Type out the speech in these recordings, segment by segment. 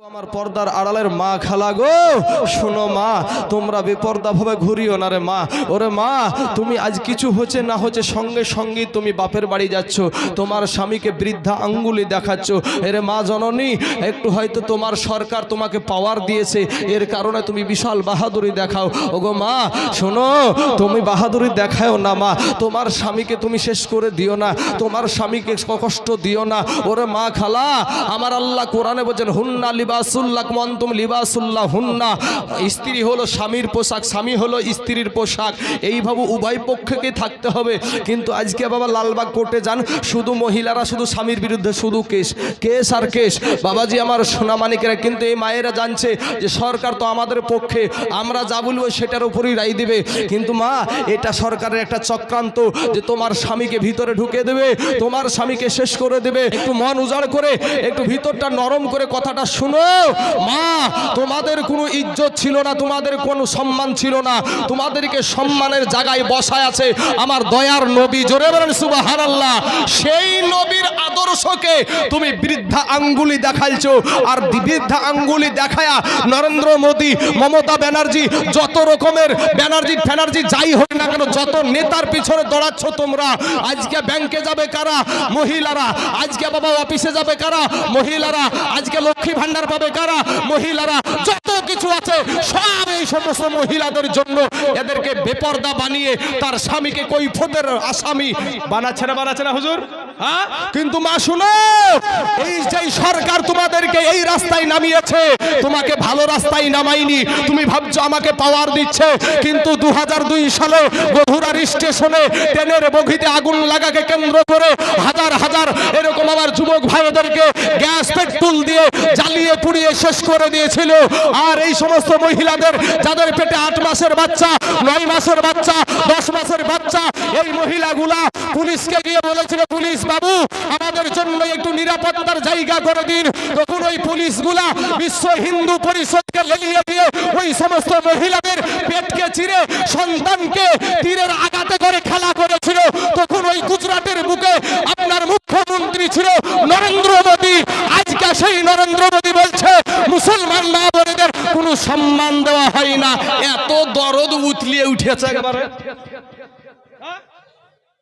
আমার পর্দার আড়ালের মা খালা গো, শোনো মা, তোমরা বেপর্দা ভাবে ঘুরিও না রে মা। ওরে মা, তুমি আজ কিছু হচ্ছে না হচ্ছে, সঙ্গে সঙ্গে তুমি বাপের বাড়ি যাচ্ছ, তোমার স্বামীকে বৃদ্ধা আঙ্গুলি দেখাচ্ছ। এরে মা জননী, একটু হয়তো তোমার সরকার তোমাকে পাওয়ার দিয়েছে, এর কারণে তুমি বিশাল বাহাদুরি দেখাও। ওগো মা, শোনো, তুমি বাহাদুরি দেখাও না মা, তোমার স্বামীকে তুমি শেষ করে দিও না, তোমার স্বামীকে কষ্ট দিও না। ওরে মা খালা, আমার আল্লাহ কোরআনে বলছেন, হুন্না স্ত্রী হলো স্বামীর পোশাক, স্বামী হলো স্ত্রীর পোশাক। এইভাবে উভয় পক্ষকে থাকতে হবে। কিন্তু আজকে বাবা লালবাগ কোর্টে যান। শুধু মহিলারা, শুধু স্বামীর বিরুদ্ধে শুধু কেস কেস আর কেস। বাবাজি আমার কিন্তু এই মায়েরা জানছে যে সরকার তো আমাদের পক্ষে। আমরা যা বলব সেটার উপরই রায় দিবে। কিন্তু মা, এটা সরকারের একটা চক্রান্ত যে তোমার স্বামীকে ভিতরে ঢুকে দেবে, তোমার স্বামীকে শেষ করে দেবে। একটু মন উজাড় করে, একটু ভিতরটা নরম করে কথাটা শুনো। মা, তোমাদের কোনো ইজ্জত ছিল না, তোমাদের কোনো সম্মান ছিল না। তোমাদেরকে সম্মানের জায়গায় বসায় আছে আমার দয়ার নবী। জোরে বলেন, সুবহানাল্লাহ। সেই নবীর আদর্শকে তুমি বৃদ্ধা আঙ্গুলি দেখাইছো। আর বৃদ্ধা আঙ্গুলি দেখায়া নরেন্দ্র মোদী, মমতা ব্যানার্জি যত রকমের ব্যানার্জি ফ্যানার্জি যাই হোক না কেন, যত নেতার পিছনে দৌড়াচ্ছ তোমরা, আজকে ব্যাংকে যাবে কারা? মহিলারা। আজকে বাবা অফিসে যাবে কারা? মহিলারা। আজকে লক্ষ্মী ভান্ডার পাবে কারা? মহিলারা। কিছু আছে। সব এই সমস্ত মহিলাদের জন্য এদেরকে বেপর্দা বানিয়ে তার স্বামীকে কৈফতের আসামি বানাচ্ছে না বানাচ্ছে না হুজুর? হ্যাঁ? কিন্তু মা শুনো এই যে সরকার তোমাদেরকে এই রাস্তায় নামিয়েছে তোমাকে ভালো রাস্তায় নামাইনি তুমি ভাবছ আমাকে পাওয়ার দিচ্ছে কিন্তু দু হাজার দুই সালে গভুরার স্টেশনে ট্রেনের বগিতে আগুন লাগাকে কেন্দ্র করে হাজার হাজার এরকম আমার যুবক ভাইদেরকে গ্যাস পেট্রোল দিয়ে জ্বালিয়ে পুড়িয়ে শেষ করে দিয়েছিল। আর এই সমস্ত মহিলাদের, যাদের পেটে আট মাসের বাচ্চা, নয় মাসের বাচ্চা, দশ মাসের বাচ্চা, এই মহিলাগুলা পুলিশকে গিয়ে বলেছিল, পুলিশ বাবু, আমাদের জন্য একটু নিরাপত্তার জায়গা করে দিন। তখন ওই পুলিশগুলা বিশ্ব হিন্দু পরিষদকে লেলিয়ে দিয়ে ওই সমস্ত মহিলাদের পেটকে চিরে সন্তানকে তীরের আঘাতে করে খেলা করেছিল। তখন ওই গুজরাটের বুকে আপনার মুখ্যমন্ত্রী ছিল নরেন্দ্র মোদী। আজকে সেই নরেন্দ্র মোদী বলছে মুসলমান কোনো সম্মান দেওয়া হয় না। এত দরদ উতলিয়ে উঠেছে একেবারে।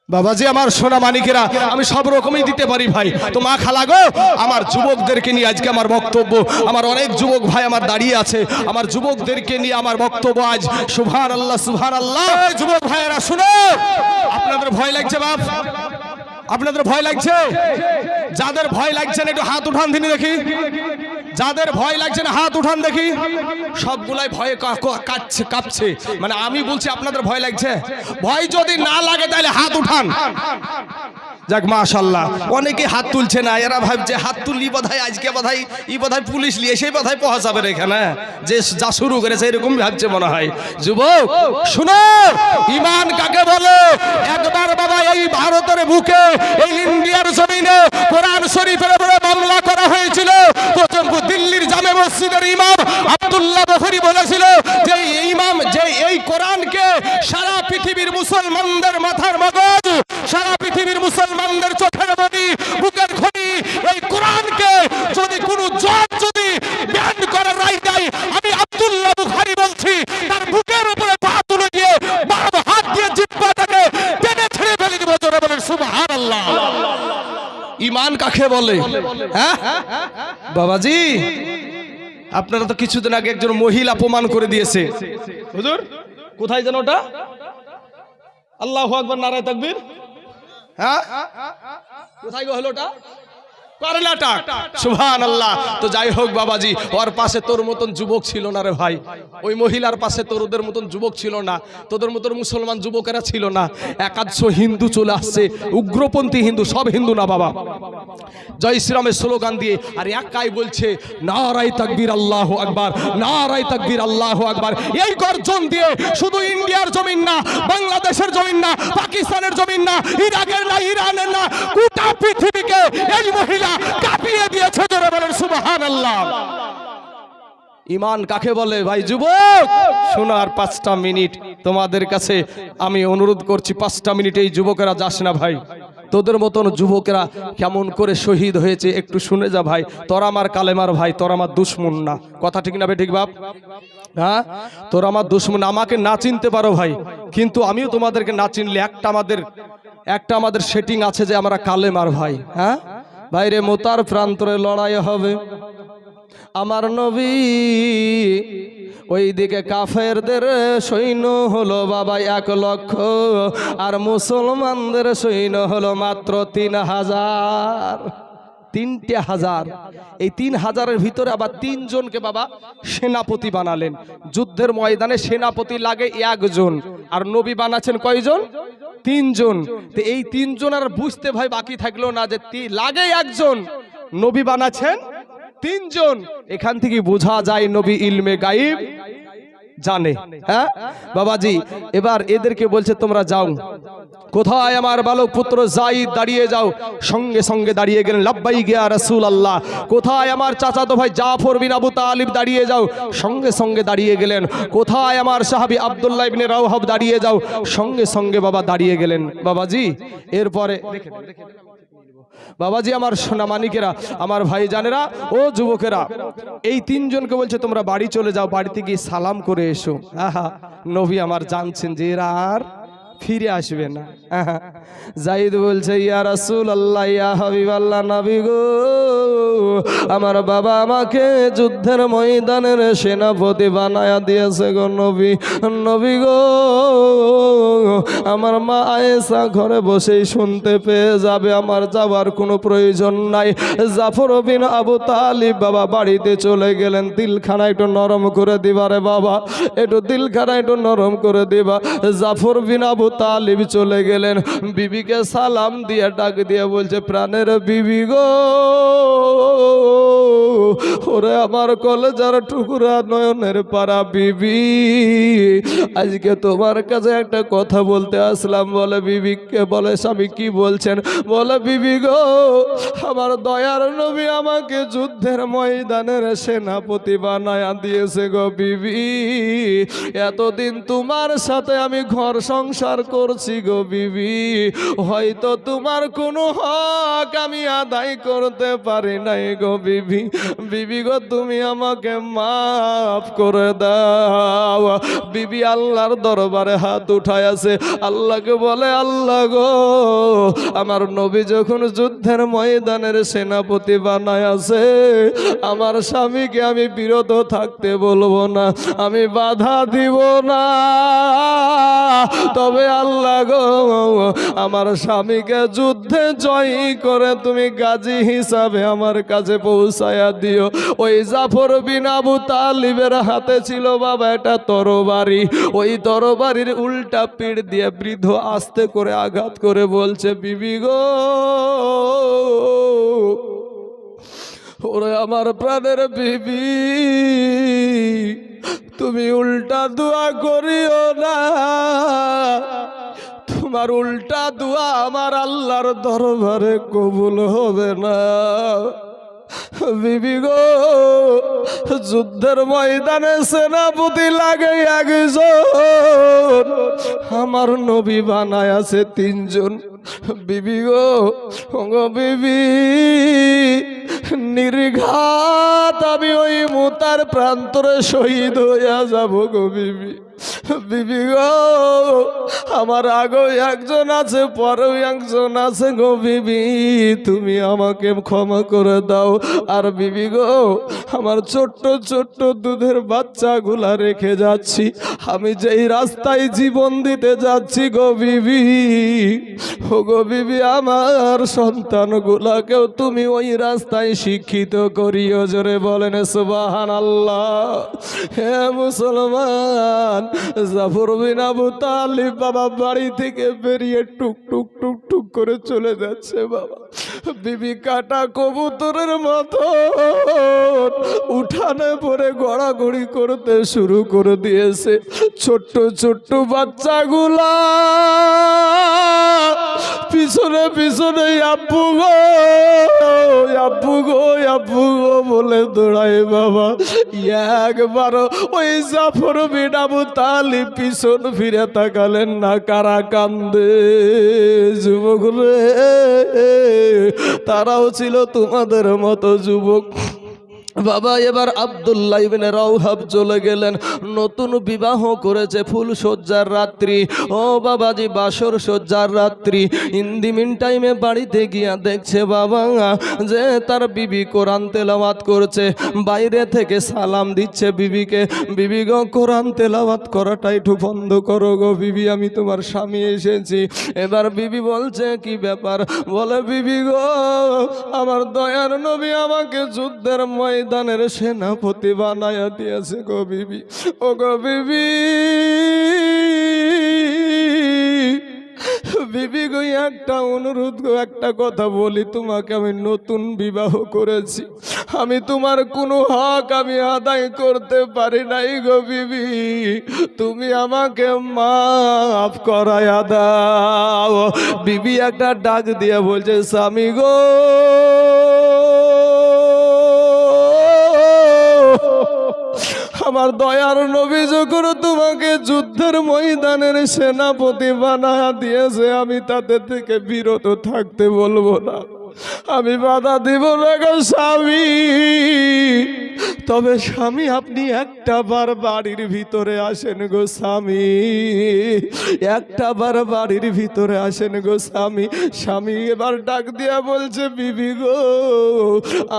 বাবাজি আমার সোনা মানিকেরা আমি সব রকমই দিতে পারি ভাই। তো মা খালা গো আমার যুবকদেরকে নিয়ে আজকে আমার বক্তব্য আমার অনেক যুবক ভাই আমার দাঁড়িয়ে আছে আমার যুবকদেরকে নিয়ে আমার বক্তব্য আজ সুভান আল্লাহ সুভান আল্লাহ যুবক ভাইয়েরা শুনো! আপনাদের ভয় লাগছে বাপ? আপনাদের ভয় লাগছে? যাদের ভয় লাগছে না একটু হাত উঠান দিনি দেখি। যাদের ভয় লাগছে না, হাত উঠান দেখি। সবগুলাই ভয়ে কাঁপছে কাঁপছে। মানে আমি বলছি, আপনাদের ভয় লাগছে? ভয় যদি না লাগে, তাহলে হাত উঠান। যাক, মাশাল্লাহ। অনেকে হাত তুলছে না, এরা ভাবছে, হাত তুললি বোধহয়, আজকে বোধহয়, ই বোধহয় পুলিশ নিয়ে সেই বোধহয় পৌঁছাবে এখানে। যে যা শুরু করেছে, এরকম ভাবছে মনে হয়। যুবক, শুনো, ইমান কাকে বলে? একবার বাবা, এই ভারতের বুকে, এই ইন্ডিয়ার জমিনে কোরআন শরীফের উপরে মামলা করা হয়েছিল। প্রথম দিল্লির জামে মসজিদের ইমাম আব্দুল্লাহ বখরি বলেছিল যে এই ইমাম, যে এই কোরআনকে সারা পৃথিবীর মুসলমানদের মাথার মগজ, সারা মুসলমানদের চোখের মনি বুকের খনি এই কোরআনকে যদি কোনো জজ যদি ব্যান করে রায় দেয় আমি আব্দুল্লাহ বুখারি বলছি তার বুকের উপরে পা তুলে দিয়ে বারো হাত দিয়ে জিব্বাটাকে টেনে ছেড়ে ফেলে দিব জোরে বলেন সুবহানাল্লাহ। ইমান কাকে বলে? হ্যাঁ? বাবাজি আপনারা তো কিছুদিন আগে একজন মহিলা প্রমাণ করে দিয়েছে। হুজুর কোথায় যেন ওটা? আল্লাহ আকবর নারায় তাকবীর। হ্যাঁ কোথায় গো হলো উগ্রপন্থী হিন্দু, সব হিন্দু না বাবা। জয় শ্রীরামের স্লোগান দিয়ে, আর একাই বলছে নারাই তাকবীর আল্লাহ আকবার নারাই তাকবীর আল্লাহ আকবার। এই গর্জন দিয়ে শুধু ইন্ডিয়ার জমিন না, বাংলাদেশের জমিন না, পাকিস্তানের জমিন না, ইরাকের না, ইরানের না, গোটা পৃথিবীকে এই মহিলা কাঁপিয়ে দিয়েছে জোরে বলেন, সুবহানাল্লাহ। ইমান কাকে বলে? ভাই, যুবক, শোনার পাঁচটা মিনিট তোমাদের কাছে আমি অনুরোধ করছি, পাঁচটা মিনিট এই যুবকেরা যাস না ভাই। তোদের মতন যুবকেরা কেমন করে শহীদ হয়েছে একটু শুনে যা ভাই। তোর আমার কালেমার ভাই, তোর আমার দুশ্মন না। কথা ঠিক না ঠিক বাপ? হ্যাঁ? তোর আমার দুশ্মন আমাকে না চিনতে পারো ভাই। কিন্তু আমিও তোমাদেরকে না চিনলে একটা আমাদের একটা আমাদের সেটিং আছে যে আমরা কালেমার ভাই হ্যাঁ? বাইরে মোতার প্রান্তরে লড়াই হবে। আমার নবী ওই দিকে কাফেরদের সৈন্য হলো বাবা এক লক্ষ, আর মুসলমানদের সৈন্য হলো মাত্র তিন হাজার। তিনটে হাজার। এই তিন হাজারের ভিতরে আবার তিনজনকে বাবা সেনাপতি বানালেন। যুদ্ধের ময়দানে সেনাপতি লাগে একজন। আর নবী বানাচ্ছেন কয়জন? তিনজন। তো এই তিনজন আর বুঝতে ভাই বাকি থাকল না যে লাগে একজন। নবী বানাচ্ছেন তিনজন। এখান থেকে বোঝা যায় নবী ইলমে গাইব। জানে হ্যাঁ? বাবাজি এবার এদেরকে বলছে তোমরা যাও। কোথায় আমার বালক পুত্র জাইদ দাঁড়িয়ে যাও? সঙ্গে সঙ্গে দাঁড়িয়ে গেলেন লাব্বাই গিয়া রসুল আল্লাহ কোথায় আমার চাচাতো ভাই জাফর বিন আবু তালিব দাঁড়িয়ে যাও? সঙ্গে সঙ্গে দাঁড়িয়ে গেলেন কোথায় আমার সাহাবি আব্দুল্লাহ ইবনে রাওহাব দাঁড়িয়ে যাও? সঙ্গে সঙ্গে বাবা দাঁড়িয়ে গেলেন। বাবাজি এরপরে দেখে নেন, দেখে নেন। বাবাজি, আমার সোনা মানিকেরা আমার ভাই জানেরা ও যুবকেরা, এই তিনজনকে বলছে, তোমরা বাড়ি চলে যাও, বাড়িতে গিয়ে সালাম করে এসো। আহা, নবী আমার জানছেন যে এরা আর ফিরে আসবে না। জাইদ বলছে, ইয়া রাসূল আল্লাহ ইয়া হাবিব আল্লাহ নবী গো, আমার বাবা আমাকে যুদ্ধের ময়দানের সেনাপতি বানায়া দিয়েছে গো নবী। নবী গো, আমার মা আয়েশা ঘরে বসেই শুনতে পেয়ে যাবে, আমার যাবার কোনো প্রয়োজন নাই। জাফর বিন আবু তালিব বাবা বাড়িতে চলে গেলেন, দিলখানা একটু নরম করে দিবা রে বাবা, একটু দিলখানা একটু নরম করে দিবা। জাফর বিন আবু তালিব চলে গেলেন। বিবিকে সালাম দিয়ে ডাক দিয়ে বলছে, প্রাণের বিবি গো, ওরে আমার কলেজার টুকরা নয়নের পাড়া বিবি। আজকে তোমার কাছে একটা কথা বলতে আসলাম। বলে বিবিকে বলে, স্বামী কি বলছেন? বলে, বিবি গো, আমার দয়ার নবী আমাকে যুদ্ধের ময়দানের সেনাপতি বানায়া দিয়েছে গো বিবি। এতদিন তোমার সাথে আমি ঘর সংসার করছি গো বিবি। হয়তো তোমার কোনো হক আমি আদায় করতে পারি নাই গো বিবি। বিবি গো, তুমি আমাকে মাফ করে দাও। বিবি আল্লাহর দরবারে হাত উঠায় আছে। আল্লাহকে বলে, আল্লাহ গো, আমার নবী যখন যুদ্ধের ময়দানের সেনাপতি বানায় আছে, আমার স্বামীকে আমি বিরত থাকতে বলব না, আমি বাধা দিব না। তবে আল্লাহ গো, আমার স্বামীকে যুদ্ধে জয় করে তুমি গাজী হিসাবে আমার কাছে পৌঁছায়া দিও। ওই জাফর বিন আবু তালিবের হাতে ছিল বাবা একটা তরবারি। ওই তরবারির উল্টা পিঠ দিয়ে বৃদ্ধ আস্তে করে আঘাত করে বলছে, বিবি গো ওরে আমার প্রাণের বিবি, তুমি উল্টা দোয়া করিও না। তোমার উল্টা দোয়া আমার আল্লাহর দরবারে কবুল হবে না। বিবি গো, যুদ্ধের ময়দানে সেনাপতি লাগে একজন। আমার নবী বানায় আছে তিনজন। বিবি গো বিবি, নির্ঘাত আমি ওই মুতার প্রান্তরে শহীদ হইয়া যাব গো বিবি। বিবি গো, আমার আগেও একজন আছে, পরেও একজন আছে গো বিবি। তুমি আমাকে ক্ষমা করে দাও। আর বিবি গো, আমার ছোট্ট ছোট্ট দুধের বাচ্চাগুলা রেখে যাচ্ছি। আমি যেই রাস্তায় জীবন দিতে যাচ্ছি গো বিবি। ও গো বিবি, আমার সন্তানগুলাকেও তুমি ওই রাস্তায় শিক্ষিত করিও। জোরে বলেন সুবাহান আল্লাহ হে মুসলমান জাফর বিন আবু তালিব বাবা বাড়ি থেকে বেরিয়ে টুক টুক টুক টুক করে চলে যাচ্ছে বাবা। বিবি কাটা কবুতরের মতো উঠানে পরে গড়াগড়ি করতে শুরু করে দিয়েছে। ছোট্ট ছোট্ট বাচ্চাগুলা পিছনে পিছনে আব্বু গো আব্বু গো আব্বু গো বলে দৌড়ায় বাবা। একবার ওই জাফর বিনাবু তালি পিছন ফিরে তাকালেন না কারা কান্দে যুবক রে। তারাও ছিল তোমাদের মতো যুবক। বাবা, এবার আবদুল্লাহ ইবনে রাউহাব চলে গেলেন। নতুন বিবাহ করেছে ফুল সজ্জার রাত্রি। ও বাবাজি, বাসর সজ্জার রাত্রি। ইন্দি মিন টাইমে বাড়িতে গিয়া দেখছে বাবা যে তার বিবি কোরআন তেলাওয়াত করছে। বাইরে থেকে সালাম দিচ্ছে বিবিকে। বিবি গো, কোরআন তেলাওয়াত করাটা একটু বন্ধ করো গো বিবি, আমি তোমার স্বামী এসেছি। এবার বিবি বলছে, কি ব্যাপার? বলে, বিবি গো, আমার দয়ার নবী আমাকে যুদ্ধের ময়দানের সেনাপতি বানায়া দিয়েছে গো বিবি। ও গো বিবি। বিবি গো, একটা অনুরোধ গো, একটা কথা বলি, তোমাকে আমি নতুন বিবাহ করেছি। আমি তোমার কোনো হক আমি আদায় করতে পারি নাই গো বিবি। তুমি আমাকে মাফ করায়া দাও। বিবি একটা ডাক দিয়ে বলছে, স্বামী গো আমার দয়ার নবী যখন তোমাকে যুদ্ধের ময়দানের সেনাপতি বানা দিয়েছে, আমি তাদের থেকে বিরত থাকতে বলব না। আমি বাধা দিব না স্বামী। তবে স্বামী, আপনি একটা বার বাড়ির ভিতরে আসেন গো স্বামী। একটা বার বাড়ির ভিতরে আসেন গো স্বামী। স্বামী এবার ডাক দিয়া বলছে, বিবি গো,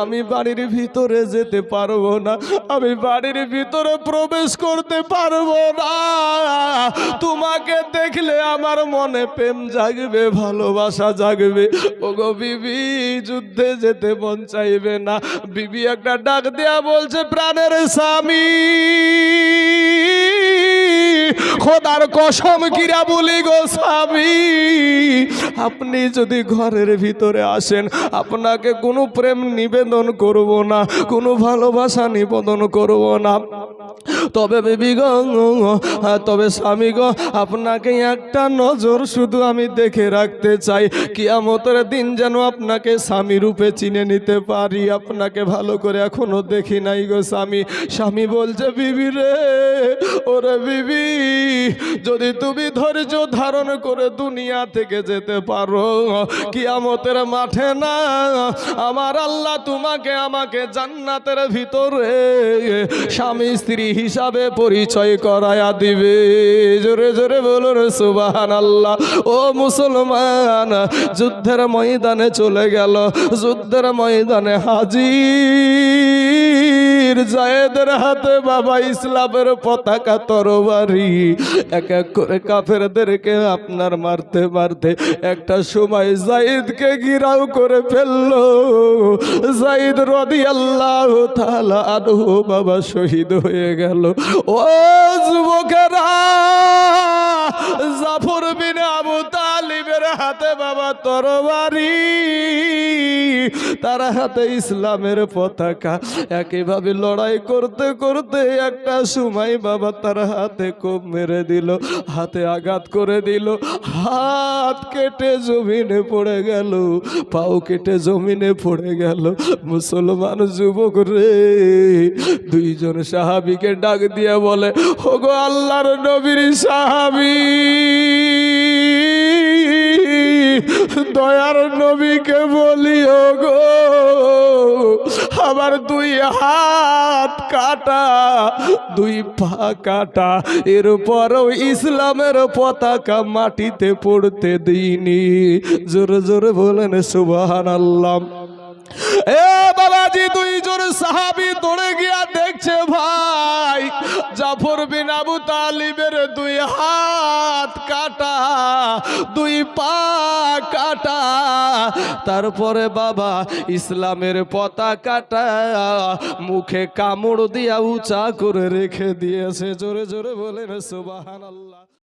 আমি বাড়ির ভিতরে যেতে পারব না। আমি বাড়ির ভিতরে প্রবেশ করতে পারব না। তোমাকে দেখলে আমার মনে প্রেম জাগবে, ভালোবাসা জাগবে। ও গো বিবি যুদ্ধে যেতে মন চাইবে না। বিবি একটা ডাক দেয়া বলছে প্রাণের স্বামী। খোদার কসম কিরা বলি গো স্বামী আপনি যদি ঘরের ভিতরে আসেন আপনাকে কোনো প্রেম নিবেদন করব না কোনো ভালোবাসা নিবেদন করব না। তবে বেবি গো হ্যাঁ, তবে স্বামী গো আপনাকে একটা নজর শুধু আমি দেখে রাখতে চাই। কিয়ামতের দিন যেন আপনাকে স্বামী রূপে চিনে নিতে পারি। আপনাকে ভালো করে এখনও দেখি নাই গো স্বামী। স্বামী বলছে বিবি রে ওরে বিবি যদি তুমি ধৈর্য ধারণ করে দুনিয়া থেকে যেতে পারো, কিয়ামতের মাঠে না, আমার আল্লাহ তোমাকে আমাকে জান্নাতের ভিতরে স্বামী স্ত্রী হিসাবে পরিচয় করায়া দিবে। জোরে জোরে বলুন সুবাহান আল্লাহ ও মুসলমান, যুদ্ধের ময়দানে চলে গেল, যুদ্ধের ময়দানে হাজির। জায়েদের হাতে বাবা ইসলামের পতাকা তরবারি। এক এক করে কাফেরদেরকে আপনার মারতে মারতে একটা সময় জাইদকে গিরাও করে ফেলল। জাইদ রদি আল্লাহ আনহু বাবা শহীদ হয়ে গেল। ও যুবকেরা, জাফর বিন আবু তালিবের হাতে বাবা তরবারি। তার হাতে ইসলামের পতাকা। একইভাবে লড়াই করতে করতে একটা সময় বাবা তার হাতে কোপ মেরে দিল, হাতে আঘাত করে দিল। হাত কেটে জমিনে পড়ে গেল, পাও কেটে জমিনে পড়ে গেল। মুসলমান যুবক রে, দুইজন সাহাবিকে ডাক দিয়ে বলে, ওগো আল্লাহর নবীর সাহাবি! দয়ার নবীকে বলিও গো আবার দুই হাত কাটা, দুই পা কাটা, এরপরও ইসলামের পতাকা মাটিতে পড়তে দিইনি। জোরে জোরে বলেন সুবাহান আল্লাহ এ বাবাজি, দুইজন সাহাবি দৌড়ে গিয়া দেখছে ভাই, জাফর বিন আবু তালিবের দুই হাত কাটা, দুই পা কাটা। তারপরে বাবা ইসলামের পতাকাটা মুখে কামড় দিয়া উঁচা করে রেখে দিয়েছে। জোরে জোরে বলেন সুবাহান আল্লাহ